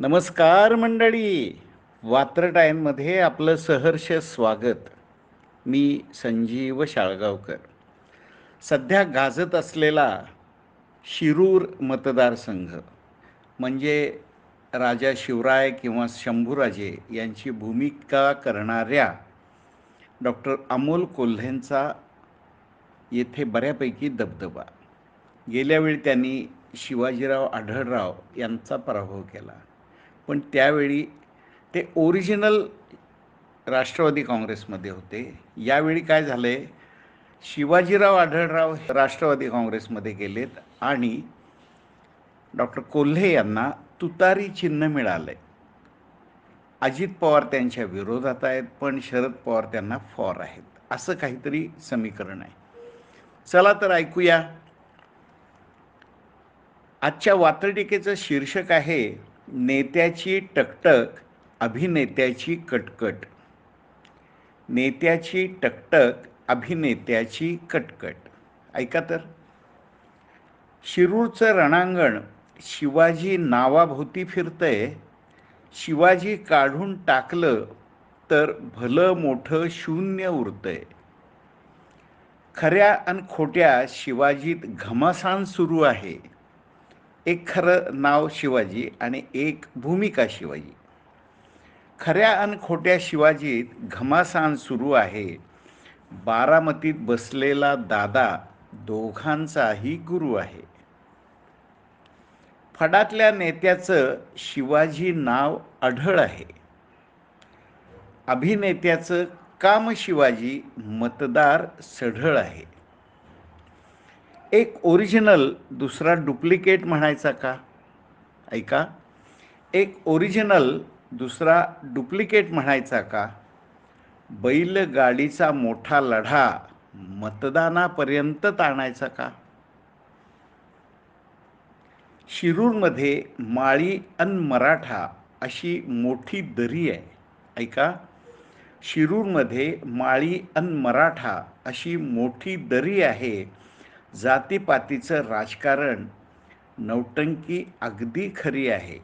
नमस्कार मंडळी. वात्रटायनमध्ये आपलं सहर्ष स्वागत. मी संजीव शाळगावकर. सध्या गाजत असलेला शिरूर मतदारसंघ म्हणजे राजा शिवराय किंवा शंभूराजे यांची भूमिका करणाऱ्या डॉक्टर अमोल कोल्हेंचा येथे बऱ्यापैकी दबदबा. गेल्यावेळी त्यांनी शिवाजीराव आढळराव यांचा पराभव केला. पण त्यावेळी ते ओरिजिनल राष्ट्रवादी काँग्रेसमध्ये होते. यावेळी काय झालं आहे शिवाजीराव आढळराव राष्ट्रवादी काँग्रेसमध्ये गेलेत आणि डॉक्टर कोल्हे यांना तुतारी चिन्ह मिळालं आहे अजित पवार त्यांच्या विरोधात आहेत पण शरद पवार त्यांना फॉर आहेत. असं काहीतरी समीकरण आहे. चला तर ऐकूया. आजच्या वातळटिकेचं शीर्षक आहे नेत्याची टकटक अभिनेत्याची कटकट. नेत्याची टकटक अभिनेत्याची कटकट. ऐका तर. शिरूरचं रणांगण शिवाजी नावाभोवती फिरतंय. शिवाजी काढून टाकलं तर भलं मोठं शून्य उरतंय. खऱ्या आणि खोट्या शिवाजीत घमासान सुरू आहे. एक खरं नाव शिवाजी आणि एक भूमिका शिवाजी. खऱ्या आणि खोट्या शिवाजीत घमासान सुरू आहे. बारामतीत बसलेला दादा दोघांचाही गुरु आहे. फडातल्या नेत्याचं शिवाजी नाव आढळ आहे. अभिनेत्याचं काम शिवाजी मतदार सढळ आहे. एक ओरिजिनल दुसरा डुप्लिकेट म्हणायचा का? ऐका. एक ओरिजिनल दुसरा डुप्लिकेट म्हणायचा का? बैलगाडीचा मोठा लढा मतदानापर्यंत ताणायचा का? शिरूरमध्ये माळी अन मराठा अशी मोठी दरी आहे. ऐका. शिरूरमध्ये माळी अन मराठा अशी मोठी दरी आहे. जातीपातीचं राजकारण नौटंकी अगदी खरी आहे.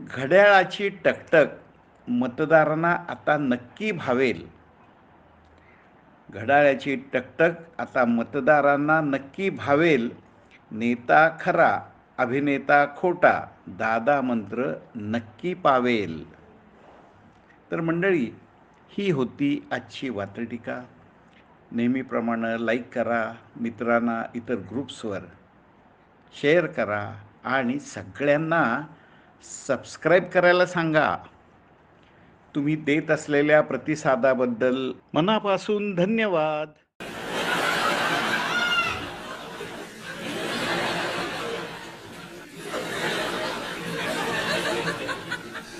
घड्याळाची टकटक मतदारांना आता नक्की भावेल. घड्याळाची टकटक आता मतदारांना नक्की भावेल. नेता खरा अभिनेता खोटा दादा मंत्र नक्की पावेल. तर मंडळी ही होती आजची वात्रटिका. नेहमीप्रमाणे लाईक करा मित्रांना इतर ग्रुप्सवर शेअर करा आणि सगळ्यांना सबस्क्राईब करायला सांगा. तुम्ही देत असलेल्या प्रतिसादाबद्दल मनापासून धन्यवाद.